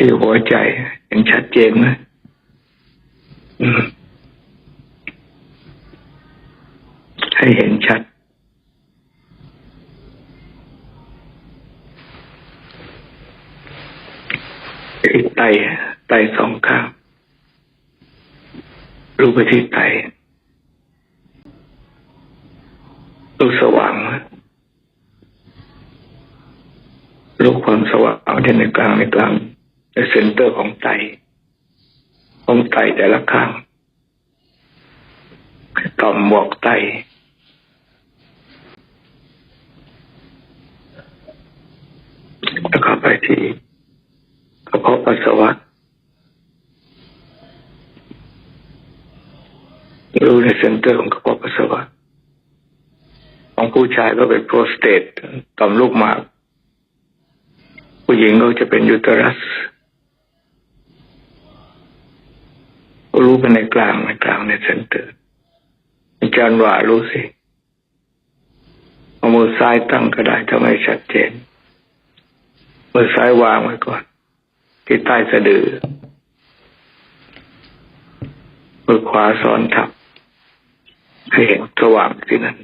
ที่หัวใจเห็นชัดเจนไหมให้เห็นชัดที่ไตไตสองข้างรู้ไปที่ไตรู้สว่างรู้ความสว่างที่ในกลางในกลาง เซ็นเตอร์ของไตของไตแต่ละข้างต่อมหมวกไตแล้วก็ไปที่กระเพาะปัสสาวะรู้ในเซ็นเตอร์ของกระเพาะปัสสาวะของผู้ชายก็เป็นโปรสเตตต่อมลูกหมาก ผู้หญิงก็จะเป็นยูเทอรัส รู้เป็นในกลางในกลางในเซนเตอร์อาจารย์ว่ารู้สิเอามือซ้ายตั้งก็ได้ถ้าไม่ชัดเจน มือซ้ายวางไว้ก่อน ที่ใต้สะดือ มือขวาซ้อนทับ ให้เห็นสว่างที่นั่น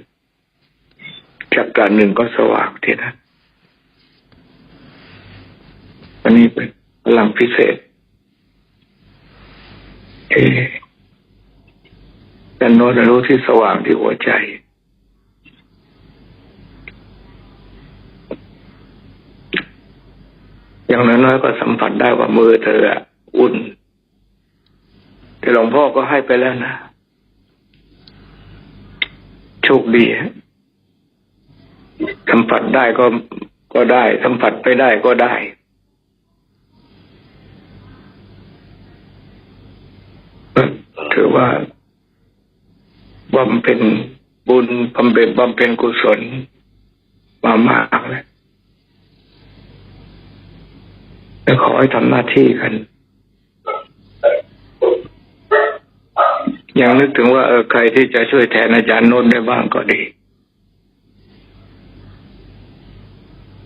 จากการหนึ่งก็สว่างที่นั่นอันนี้เป็นพลังพิเศษ เอแต่โน้ตรู้ที่สว่างที่หัวใจ อย่างน้อยๆก็สัมผัสได้ว่ามือเธออุ่น แต่หลวงพ่อก็ให้ไปแล้วนะ โชคดีสัมผัสได้ก็ก็ได้ สัมผัสไปได้ก็ได้ ว่าบำเพ็ญบุญบำเพ็ญบำเพ็ญกุศลมามากแล้วแล้วขอให้ทำหน้าที่กัน ยังนึกถึงว่าเออใครที่จะช่วยแทนอาจารย์โน้นได้บ้างก็ดี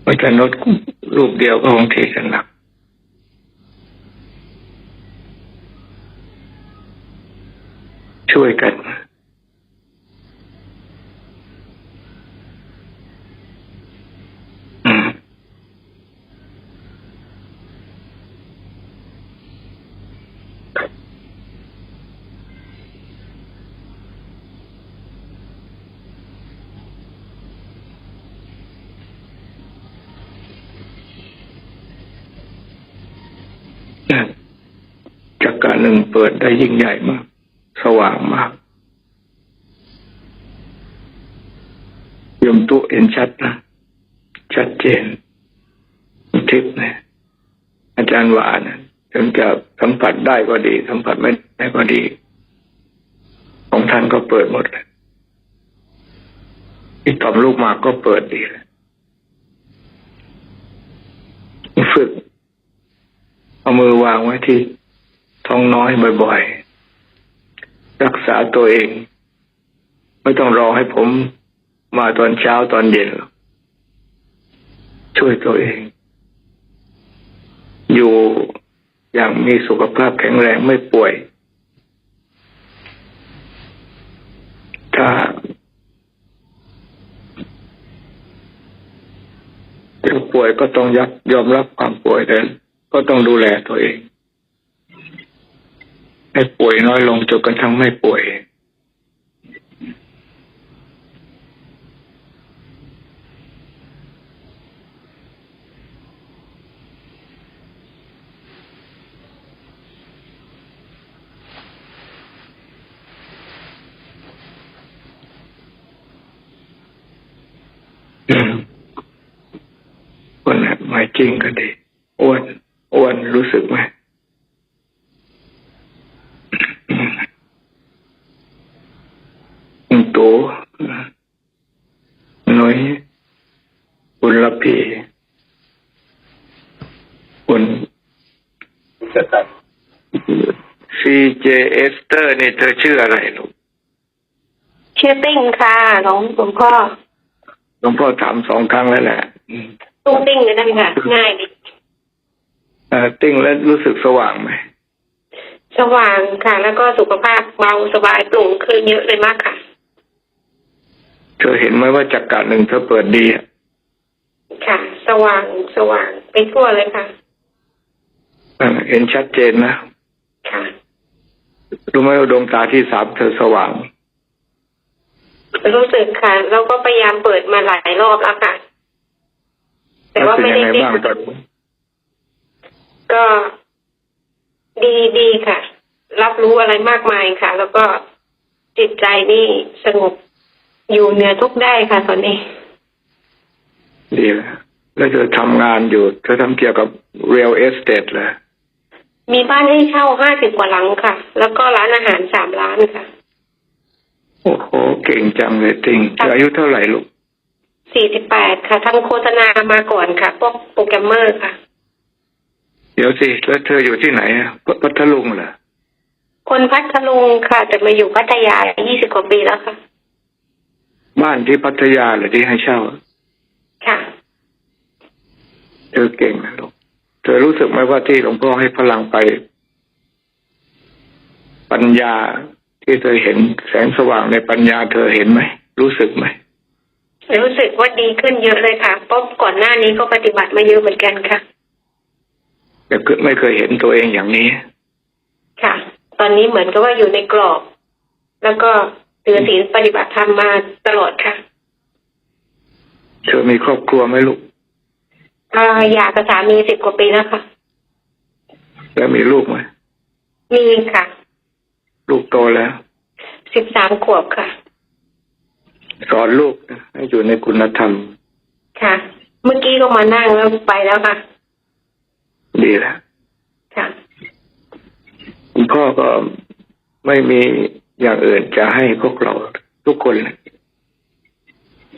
อาจารย์โน้นรูปเดียวก็คงทีกันหนัก ช่วยกัน อืม จากการหนึ่งเปิดได้ยิ่งใหญ่มาก สว่างมากยมตุเห็นชัดนะชัดเจนทิพย์เนี่ยอาจารย์ว่านะถึงจะสัมผัสได้ก็ดี สัมผัสไม่ได้ก็ดี ของท่านก็เปิดหมดเลยที่ต่อมลูกมากก็เปิดดีเลยฝึก เอามือวางไว้ที่ท้องน้อยบ่อยๆ รักษาตัวเอง ไม่ต้องรอให้ผมมาตอนเช้าตอนเย็น ช่วยตัวเอง อยู่อย่างมีสุขภาพแข็งแรงไม่ป่วย ถ้าถ้าป่วยก็ต้องยับยอมรับความป่วยแต่ ก็ต้องดูแลตัวเอง ให้ป่วยน้อยลงจนกระทั่งไม่ป่วย คนน่ะไม่จริงก็ดีอ้วน อ้วนรู้สึกไหมอืมโตน้อยอุ่นละพีอุ่นจะตัดซีเจเอสเตอร์นี่เธอชื่ออะไรลูกชื่อติ้งค่ะน้องหลวงพ่อหลวงพ่อถามสองครั้งแล้วแหละอืมตุ้งติ้งเลยนะคะง่ายดีเอ่อ ติ้งแล้วรู้สึกสว่างไหมสว่างค่ะ แล้วก็สุขภาพเบาสบายโปร่งขึ้นเยอะเลยมากค่ะ เธอเห็นไหมว่าจักรหนึ่งเธอเปิดดีอะค่ะ สว่างสว่างไปทั่วเลยค่ะเออเห็นชัดเจนนะค่ะรู้ไหมว่าดวงตาที่สามเธอสว่าง รู้สึกค่ะ แล้วก็พยายามเปิดมาหลายรอบแล้วค่ะ แต่ว่าไม่ได้รู้สึกยังไงได้บ้างตอนนี้ ก็ดีดีค่ะ รับรู้อะไรมากมายค่ะ แล้วก็จิตใจนี่สงบอยู่เหนือทุกข์ได้ค่ะตอนนี้ ดีแล้วแล้วเธอทำงานอยู่เธอทำเกี่ยวกับ real estate เหรอมีบ้านให้เช่าห้าสิบกว่าหลังค่ะ แล้วก็ร้านอาหารสามร้านค่ะ โอ้โห เก่งจังเลยติงเธออายุเท่าไหร่ลูกสี่สิบแปดค่ะทำโฆษณามาก่อนค่ะพวกโปรแกรมเมอร์ค่ะเดี๋ยวสิ แล้วเธออยู่ที่ไหนอะพพัทลุงเหรอคนพัทลุงค่ะแต่มาอยู่พัทยายี่สิบกว่าปีแล้วค่ะ บ้านที่พัทยาเหรือที่ให้เช่า ค่ะ เธอเก่งนะลูกเธอรู้สึกไหมว่าที่หลวงพ่อให้พลังไป ปัญญาที่เธอเห็นแสงสว่างในปัญญาเธอเห็นไหม รู้สึกไหมรู้สึกว่าดีขึ้นเยอะเลยค่ะเพราะก่อนหน้านี้ก็ปฏิบัติมาเยอะเหมือนกันค่ะ แต่ก็ไม่เคยเห็นตัวเองอย่างนี้ ค่ะ ตอนนี้เหมือนกับว่าอยู่ในกรอบ แล้วก็ถือศีลปฏิบัติธรรมมาตลอดค่ะ เธอมีครอบครัวไหมลูกอ่าอยากกับสามีสิบกว่าปีแล้วค่ะ แล้วมีลูกไหมมีค่ะ ลูกโตแล้วสิบสามขวบค่ะ สอนลูกนะให้อยู่ในคุณธรรม ค่ะ เมื่อกี้ก็มานั่งแล้วไปแล้วค่ะ ดีแล้วค่ะคุณพ่อก็ไม่มีอย่างอื่นจะให้พวกเราทุกคนเลย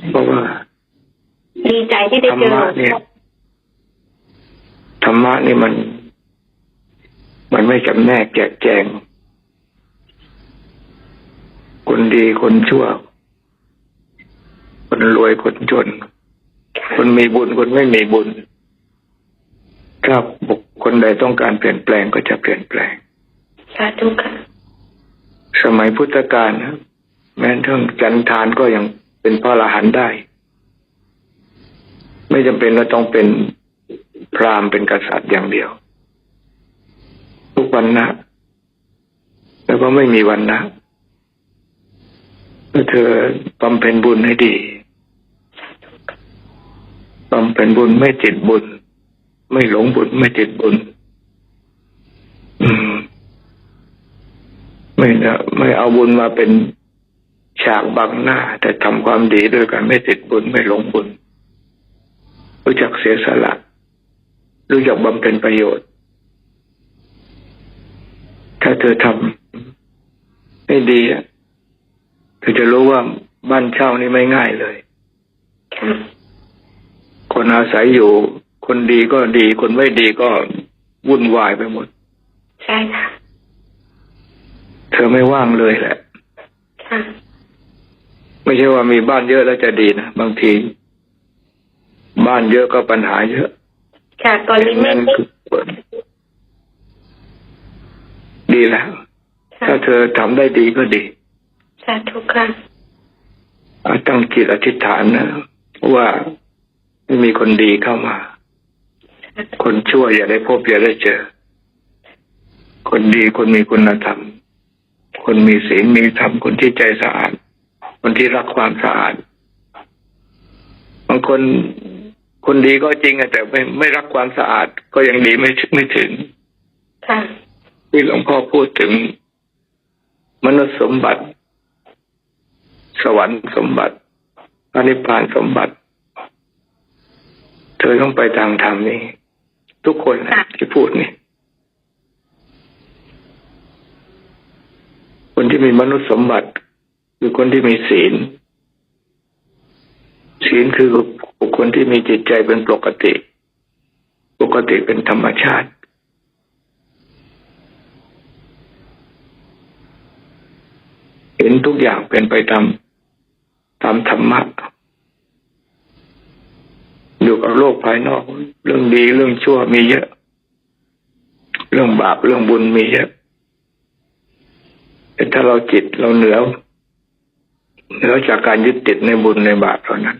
เพราะว่า ดีใจที่ได้ธรรเจอหลมะวงเนี่ยพ่อธรรมะนี่มัน มันไม่จำแนกแจกแจง คนดีคนชั่ว คนรวยคนจนค่ะคนมีบุญคนไม่มีบุญ ถ้าบุคคลใดต้องการเปลี่ยนแปลงก็จะเปลี่ยนแปลงสาธุค่ะสมัยพุทธกาลนะแม้กระทั่งจันทานก็ยังเป็นพระอรหันต์ได้ ไม่จำเป็นว่าต้องเป็นพราหมณ์เป็นกษัตริย์อย่างเดียว ทุกวันนะ แล้วก็ไม่มีวันนะถ้าเธอบำเพ็ญบุญให้ดีบำเพ็ญบุญไม่ติดบุญ ไม่หลงบุญไม่ติดบุญมไม่นะไม่เอาบุญมาเป็นฉากบังหน้า แต่ทำความดีด้วยกัน ไม่ติดบุญไม่หลงบุญ รู้จักเสียสละ รู้จักบำเพ็ญประโยชน์ ถ้าเธอทำให้ดีเธอจะรู้ว่าบ้านเช่านี่ไม่ง่ายเลย คนอาศัยอยู่ คนดีก็ดี คนไม่ดีก็วุ่นวายไปหมด ใช่ค่ะ เธอไม่ว่างเลยแหละ ค่ะ ไม่ใช่ว่ามีบ้านเยอะแล้วจะดีนะ บางที บ้านเยอะก็ปัญหาเยอะ ค่ะ ตอนนี้ไม่นั่นไม่คือดีแล้วค่ะถ้าเธอทำได้ดีก็ดี สาธุค่ะเอาตั้งจิตอธิษฐานนะว่าไม่มีคนดีเข้ามา คนชั่วอย่าได้พบอย่าได้เจอ คนดีคนมีคุณธรรม คนมีศีลมีธรรมคนที่ใจสะอาดคนที่รักความสะอาดบางคนคนดีก็จริงอะแต่ไม่ไม่รักความสะอาด ก็ยังดีไม่ถึงไม่ถึงค่ะที่หลวงพ่อพูดถึง มนุษย์สมบัติ สวรรค์สมบัติพระนิพพานสมบัติ เธอต้องไปทางธรรมนี่ ทุกคนนะค่ะที่พูดนี่คนที่มีมนุษย์สมบัติ คือคนที่มีศีล ศีลคือบุคคลที่มีจิตใจเป็นปกติ ปกติเป็นธรรมชาติ เห็นทุกอย่างเป็นไปตามตามธรรมะอยู่กับ โลกภายนอก เรื่องดีเรื่องชั่วมีเยอะ เรื่องบาปเรื่องบุญมีเยอะแต่ถ้าเราจิตเราเหนือเหนือจากการยึดติดในบุญในบาปเท่านั้น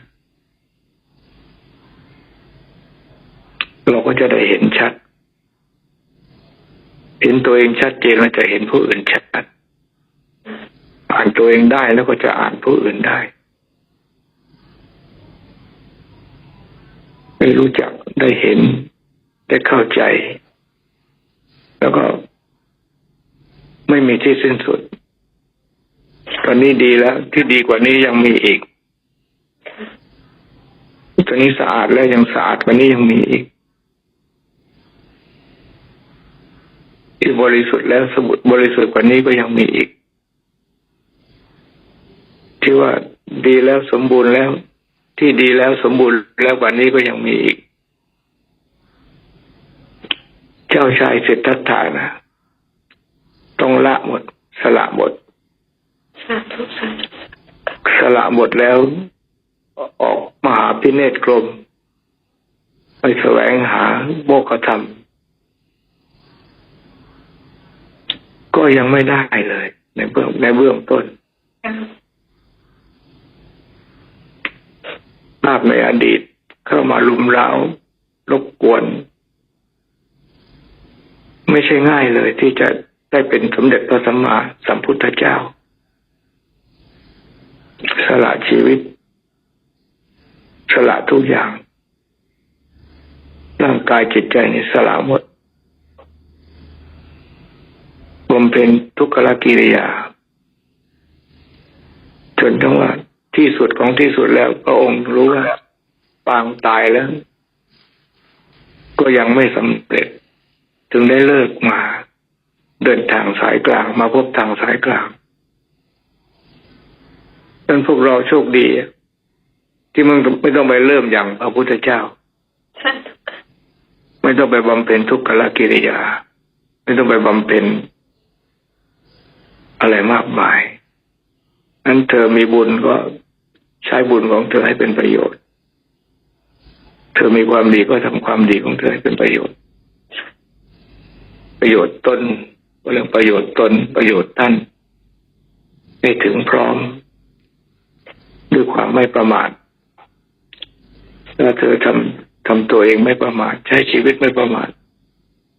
เราก็จะได้เห็นชัด เห็นตัวเองชัดเจนแล้วจะเห็นผู้อื่นชัดอ่านตัวเองได้แล้วก็จะอ่านผู้อื่นได้ ไม่รู้จักได้เห็น ได้เข้าใจ แล้วก็ไม่มีที่สิ้นสุด ตอนนี้ดีแล้ว ที่ดีกว่านี้ยังมีอีก ตอนนี้สะอาดแล้วยังสะอาดกว่านี้ยังมีอีกที่บริสุทธิ์แล้วสมุดบริสุทธิ์กว่านี้ก็ยังมีอีก ที่ว่าดีแล้วสมบูรณ์แล้ว ที่ดีแล้วสมบูรณ์แล้วกว่านี้ก็ยังมีอีก เจ้าชายสิทธัตถะนะต้องละหมด สละหมดสาธุสาธุสละหมดแล้ว ออกมหาพิเนตรกรมไปแสวงหาโมกขธรรม ก็ยังไม่ได้เลย ในเบื้องในเบื้องต้น ค่ะ ภาพในอดีตเข้ามาลุมเร้ารบกวน ไม่ใช่ง่ายเลยที่จะได้เป็นสมเด็จพระสัมมาสัมพุทธเจ้า สละชีวิต สละทุกอย่าง ร่างกายจิตใจนี่สละหมดบำเพ็ญทุกขละกิริยา จนทั้งว่า ที่สุดของที่สุดแล้วพระองค์รู้ว่าปางตายแล้ว ก็ยังไม่สำเร็จจึงได้เลิกมา เดินทางสายกลางมาพบทางสายกลางดังนั้นพวกเราโชคดี ที่มึงไม่ต้องไปเริ่มอย่างพระพุทธเจ้า ไม่ต้องไปบำเพ็ญทุกขละกิริยา ไม่ต้องไปบำเพ็ญอะไรมากมายนั้นเธอมีบุญก็ ใช้บุญของเธอให้เป็นประโยชน์ เธอมีความดีก็ทำความดีของเธอให้เป็นประโยชน์ ประโยชน์ตนเรื่องประโยชน์ตนประโยชน์ท่านให้ถึงพร้อม ด้วยความไม่ประมาทถ้าเธอทำทำตัวเองไม่ประมาทใช้ชีวิตไม่ประมาท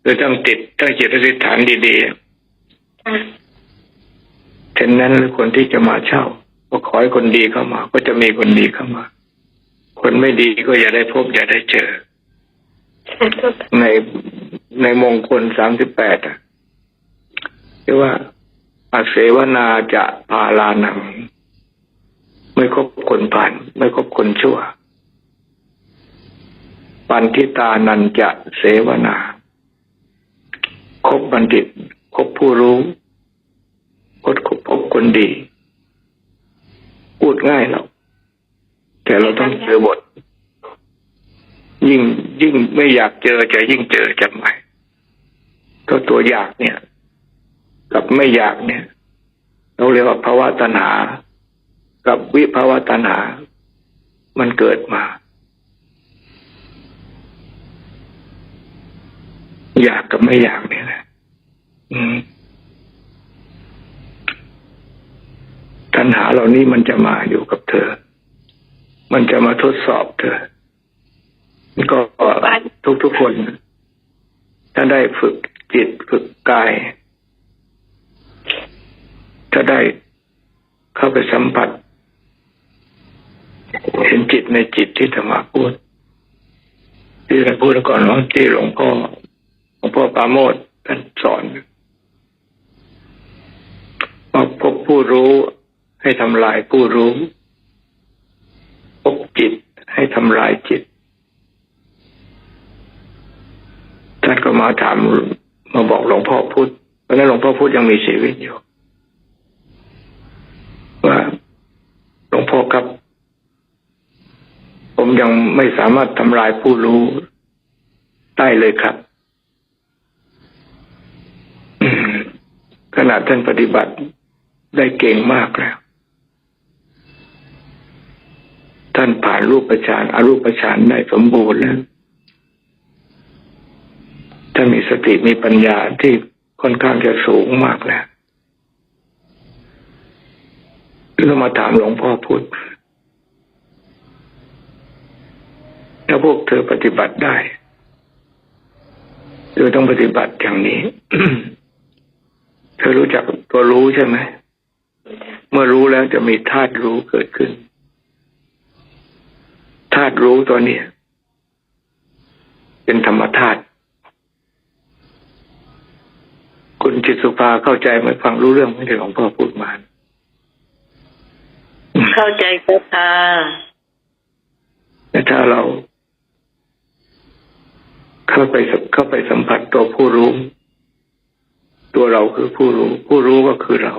เธอต้องติดตั้งจิตอธิษฐานดีๆค่ะฉะนั้นคนที่จะมาเช่า ก็ขอให้คนดีเข้ามา ก็จะมีคนดีเข้ามา คนไม่ดีก็อย่าได้พบ อย่าได้เจอสาธุค่ะในในมงคลสามสิบแปดอะเรียกว่าอาเสวนาจะพาลานัง ไม่คบคนผ่าน ไม่คบคนชั่ว ปันทิตานันจะเสวนา คบบัณฑิต คบผู้รู้ คบคบคนดี พูดง่ายหรอกแต่เราต้องเจอบท ยิ่งยิ่งไม่อยากเจอจะยิ่งเจอจำไว้ก็ตัวอยากเนี่ย กับไม่อยากเนี่ย เราเรียกว่าภาวะตัณหา กับวิภาวะตัณหา มันเกิดมา อยากกับไม่อยากเนี่ยนะอืม ตัณหาเหล่านี้มันจะมาอยู่กับเธอ มันจะมาทดสอบเธอ ก็ทุกทุกๆคน ถ้าได้ฝึกจิตฝึกกาย ถ้าได้เข้าไปสัมผัส เห็นจิตในจิตที่ธรรมะพูดที่เราพูดก่อนว่าที่หลวงพ่อหลวงพ่อปาโมทท่านสอนว่าพบผู้รู้ ให้ทำลายผู้รู้พบจิตให้ทำลายจิต ท่านก็มาถามมาบอกหลวงพ่อพุธเพราะนั้นหลวงพ่อพุธยังมีชีวิตอยู่ ว่าหลวงพ่อครับ ผมยังไม่สามารถทำลายผู้รู้ได้เลยครับขนาดท่านปฏิบัติได้เก่งมากแล้ว ท่านผ่านรูปฌานอารูปฌานได้สมบูรณ์แล้วท่านานมีสติมีปัญญาที่ค่อนข้างจะสูงมากแล้วแล้วมาถามหลวงพ่อพุธถ้าพวกเธอปฏิบัติได้เธอต้องปฏิบัติอย่างนี้ เธอรู้จักตัวรู้ใช่ไหม เมื่อรู้แล้วจะมีธาตุรู้เกิดขึ้น ธาตุรู้ตัวเนี้ยเป็นธรรมธาตุคุณจิตสุภาเข้าใจไหมฟังรู้เรื่องไม่ได้หลวงพ่อพูดมา เข้าใจเจ้าค่ะแต่ถ้าเรา เข้าไปสัมเข้าไปสัมผัสตัวผู้รู้ ตัวเราคือผู้รู้ ผู้รู้ก็คือเรา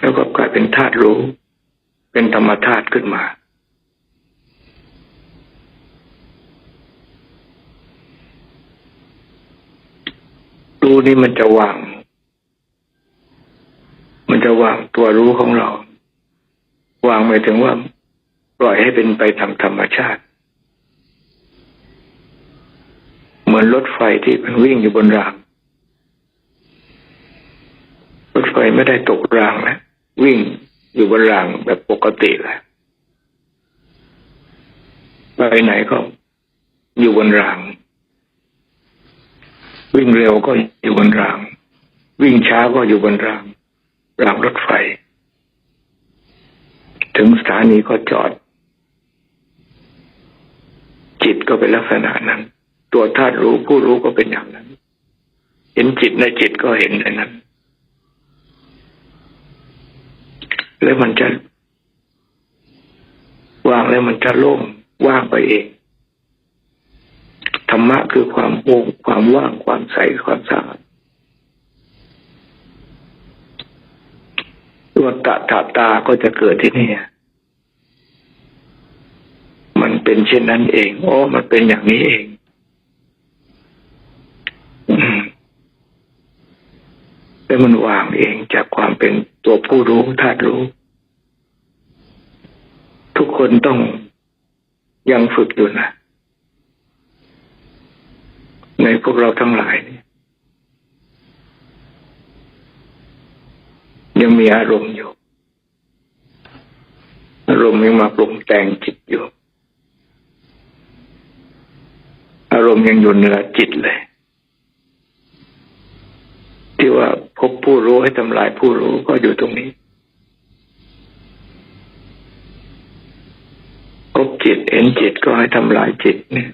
แล้วก็กลายเป็นธาตุรู้ เป็นธรรมธาตุขึ้นมา รู้นี่มันจะวาง มันจะวางตัวรู้ของเรา วางหมายถึงว่า ปล่อยให้เป็นไปตามธรรมชาติ เหมือนรถไฟที่มันวิ่งอยู่บนรางรถไฟไม่ได้ตกรางแล้ววิ่ง อยู่บนรางแบบปกติแหละไปไหนก็อยู่บนราง วิ่งเร็วก็อยู่บนราง วิ่งช้าก็อยู่บนราง รางรถไฟ ถึงสถานีก็จอด จิตก็เป็นลักษณะนั้น ตัวธาตุรู้ผู้รู้ก็เป็นอย่างนั้น เห็นจิตในจิตก็เห็นในนั้น แล้วมันจะว่างแล้วมันจะโล่งว่างไปเองธรรมะคือความโล่งความว่างความใสความสะอาดตัวตะถาตาก็จะเกิดที่นี่มันเป็นเช่นนั้นเอง โอ้ มันเป็นอย่างนี้เองอืม แล้วมันวางเองจากความเป็นตัวผู้รู้ธาตุรู้ ทุกคนต้องยังฝึกอยู่นะ ในพวกเราทั้งหลายเนี่ยยังมีอารมณ์อยู่ อารมณ์ยังมาปรุงแต่งจิตอยู่ อารมณ์ยังอยู่เหนือจิตเลย ที่ว่าพบผู้รู้ให้ทำลายผู้รู้ก็อยู่ตรงนี้ พบจิตเห็นจิตก็ให้ทำลายจิตเนี่ย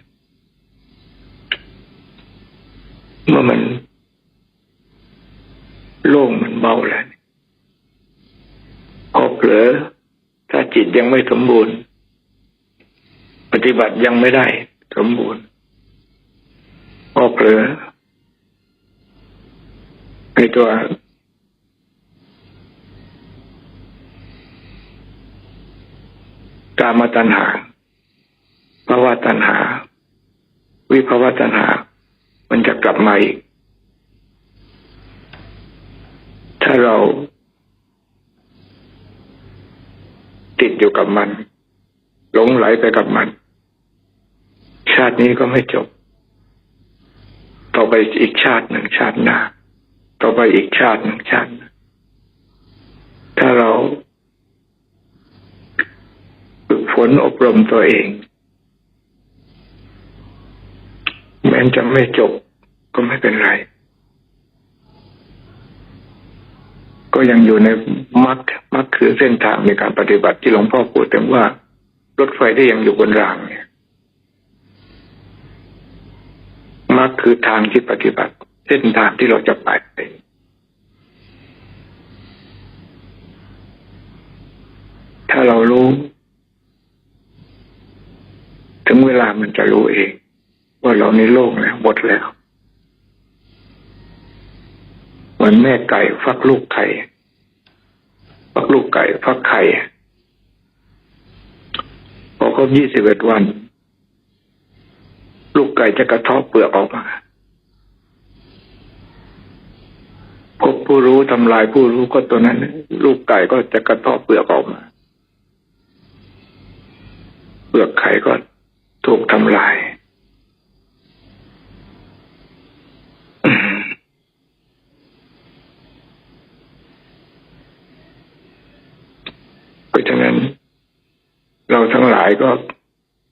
เมื่อมันโล่งมันเบาแล้วพอเผลอถ้าจิตยังไม่สมบูรณ์ ปฏิบัติยังไม่ได้สมบูรณ์พอเผลอ ในตัวกามตัณหาภาวะตัณหา วิภาวะตัณหา มันจะกลับมาอีก ถ้าเราติดอยู่กับมัน หลงไหลไปกับมัน ชาตินี้ก็ไม่จบ ต่อไปอีกชาติหนึ่งชาติหน้า ต่อไปอีกชาติหนึ่งชาติหน้าถ้าเราฝึกฝนอบรมตัวเองแม้จะไม่จบก็ไม่เป็นไร ก็ยังอยู่ในมรรคมรรคคือเส้นทางในการปฏิบัติที่หลวงพ่อพูดถึงว่ารถไฟที่ยังอยู่บนรางเนี่ยมรรคคือทางที่ปฏิบัติ เส้นทางที่เราจะไปถ้าเรารู้ ถึงเวลามันจะรู้เอง ว่าเราในโลกแล้วหมดแล้วเหมือนแม่ไก่ฟักลูกไข่ฟักลูกไก่ฟักไข่พอครบยี่สิบเอ็ดวัน ลูกไก่จะกระเทาะเปลือกออกมา ผู้รู้ทำลายผู้รู้ก็ตัวนั้น ลูกไก่ก็จะกระเทาะเปลือกออกมา เปลือกไข่ก็ถูกทำลาย เพราะฉะนั้น เราทั้งหลายก็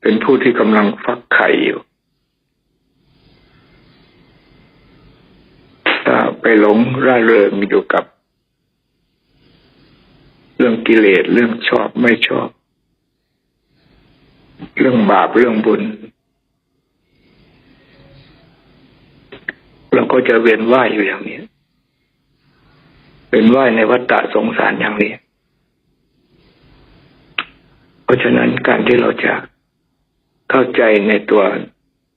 เป็นผู้ที่กำลังฟักไข่อยู่ ไปหลงร่าเริงอยู่กับ เรื่องกิเลสเรื่องชอบไม่ชอบ เรื่องบาปเรื่องบุญ เราก็จะเวียนว่ายอยู่อย่างนี้เป็นว่ายในวัฏฏะสงสารอย่างนี้ เพราะฉะนั้นการที่เราจะเข้าใจในตัว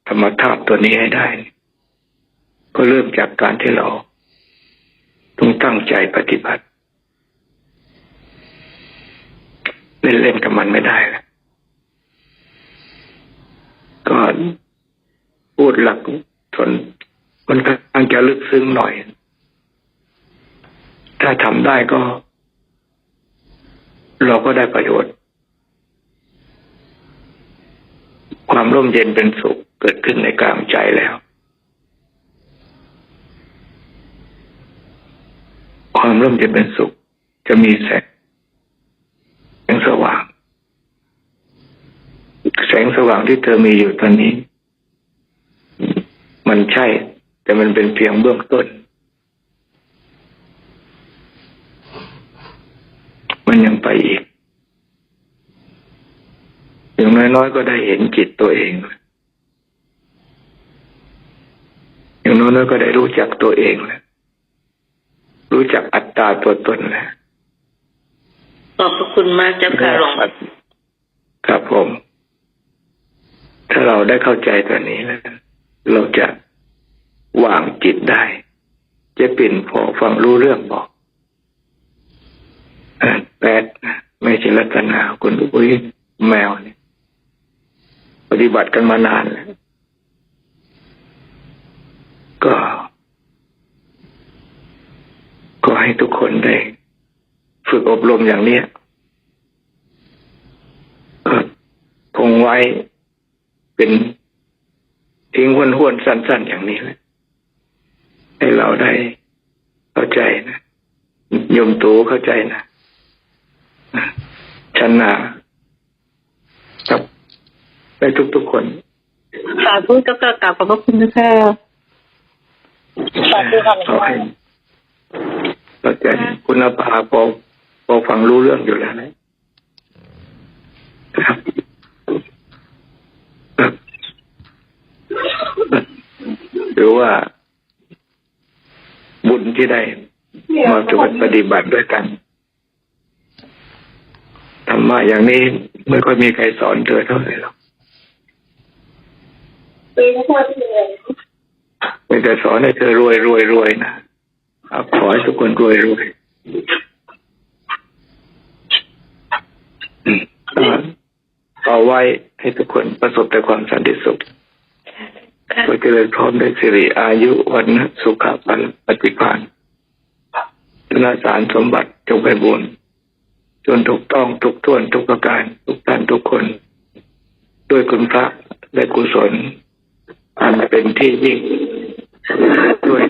ธรรมธาตุตัวนี้ให้ได้ ก็เริ่มจากการที่เรา ต้องตั้งใจปฏิบัติ เล่นๆกับมันไม่ได้แล้วก็พูดหลักสนมันก็อังจะลึกซึ้งหน่อย ถ้าทำได้ก็ เราก็ได้ประโยชน์ ความร่มเย็นเป็นสุขเกิดขึ้นในกลางใจแล้ว ความร่มเย็นเป็นสุข จะมีแสงแสงสว่าง แสงสว่างที่เธอมีอยู่ตอนนี้ มันใช่ แต่มันเป็นเพียงเบื้องต้น มันยังไปอีกอย่างน้อยๆก็ได้เห็นจิตตัวเองอย่างน้อยๆก็ได้รู้จักตัวเองแล้ว รู้จักอัตตาตัวตนแล้วขอบพระคุณมากเจ้าค่ะหลวงครับผม ถ้าเราได้เข้าใจตัวนี้แล้วเราจะวางจิตได้เจะปิ่นพอฟังรู้เรื่องบอกอ่าแปดนะไม่ใช่รัตนาคุณอุ้ยแมวเนี่ยปฏิบัติกันมานานแล้วก็ ก็ให้ทุกคนได้ฝึกอบรมอย่างเนี้ยก็คงไว้เป็นทิ้งห้วนห้วนๆสั้น ๆ อย่างนี้แหละให้เราได้เข้าใจนะโยมตูเข้าใจนะชันนาครับได้ทุกๆคนสาธุเจ้าค่ะกราบขอบพระคุณนะคะสาธุค่ะ หลวงพ่อขอให้เข้าใจคุณภาพอพอฟังรู้เรื่องอยู่แล้วนะครับครับหรือว่า บุญที่ได้มาตรวจปฏิบัติด้วยกันธรรมะอย่างนี้ไม่ค่อยมีใครสอนเธอเท่าไหร่หรอกไม่แต่สอนให้เธอรวยรวยรวยนะ เอาขอให้ทุกคนรวยรวยอืมก็เอาไว้ให้ทุกคนประสบแต่ความสันติสุขค่ะก็เจริญพร้อมด้วยสิริอายุวันนะสุขะปันปฏิภาณธนาสารสมบัติจงไปบุญจนถูกต้องทุกท่วนทุกประการ ทุกท่านทุกคน ด้วยคุณพระและกุศล อันเป็นที่ยิ่งด้วย